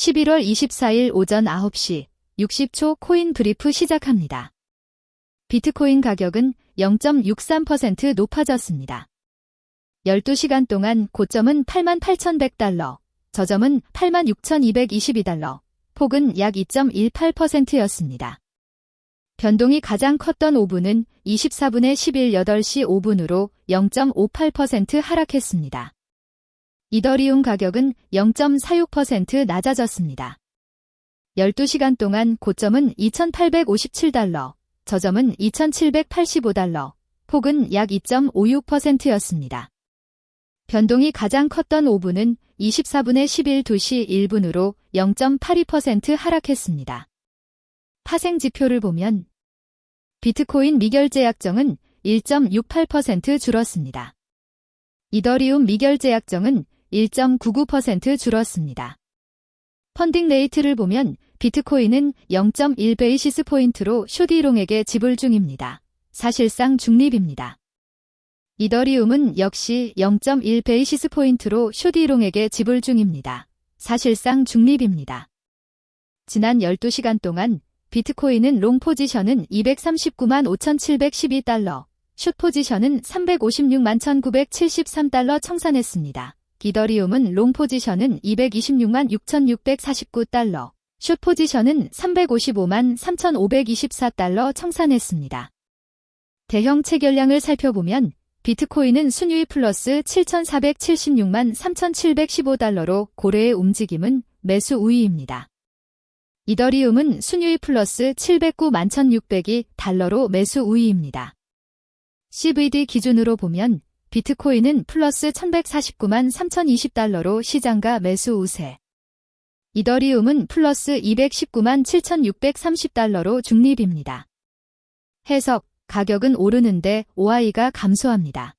11월 24일 오전 9시 60초 코인 브리프 시작합니다. 비트코인 가격은 0.63% 높아졌습니다. 12시간 동안 고점은 88,100달러, 저점은 86,222달러, 폭은 약 2.18%였습니다. 변동이 가장 컸던 5분은 24분의 11 8시 5분으로 0.58% 하락했습니다. 이더리움 가격은 0.46% 낮아졌습니다. 12시간 동안 고점은 2,857달러, 저점은 2,785달러, 폭은 약 2.56%였습니다. 변동이 가장 컸던 5분은 24분의 11 2시 1분으로 0.82% 하락했습니다. 파생 지표를 보면 비트코인 미결제 약정은 1.68% 줄었습니다. 이더리움 미결제 약정은 1.99% 줄었습니다. 펀딩 레이트를 보면 비트코인은 0.1베이시스 포인트로 쇼디롱에게 지불 중입니다. 사실상 중립입니다. 이더리움은 역시 0.1베이시스 포인트로 쇼디롱에게 지불 중입니다. 사실상 중립입니다. 지난 12시간 동안 비트코인은 롱 포지션은 239만 5,712달러, 숏 포지션은 356만 1,973달러 청산했습니다. 기더리움은 롱 포지션은 226만 6,649달러, 숏 포지션은 355만 3,524달러 청산했습니다. 대형 체결량을 살펴보면 비트코인은 순유입 플러스 7,476만 3,715달러로 고래의 움직임은 매수 우위입니다. 이더리움은 순유입 플러스 709만 1,600이 달러로 매수 우위입니다. CVD 기준으로 보면 비트코인은 플러스 1149만 3020달러로 시장가 매수 우세. 이더리움은 플러스 219만 7630달러로 중립입니다. 해석, 가격은 오르는데 OI가 감소합니다.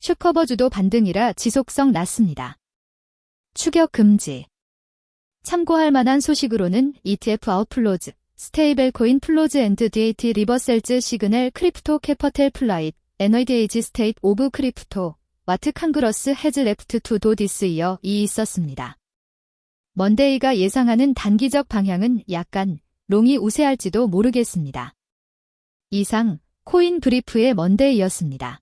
슈커버주도 반등이라 지속성 낮습니다. 추격 금지. 참고할 만한 소식으로는 ETF 아웃플로즈, 스테이블 코인 플로즈 앤드 DAT 리버셀즈 시그널 크립토 캐퍼텔 플라잇, 에너디에이지 스테이트 오브 크립토, 와트 칸그러스 헤즈 레프트 투 도 디스 이어 이 있었습니다. 먼데이가 예상하는 단기적 방향은 약간 롱이 우세할지도 모르겠습니다. 이상 코인 브리프의 먼데이였습니다.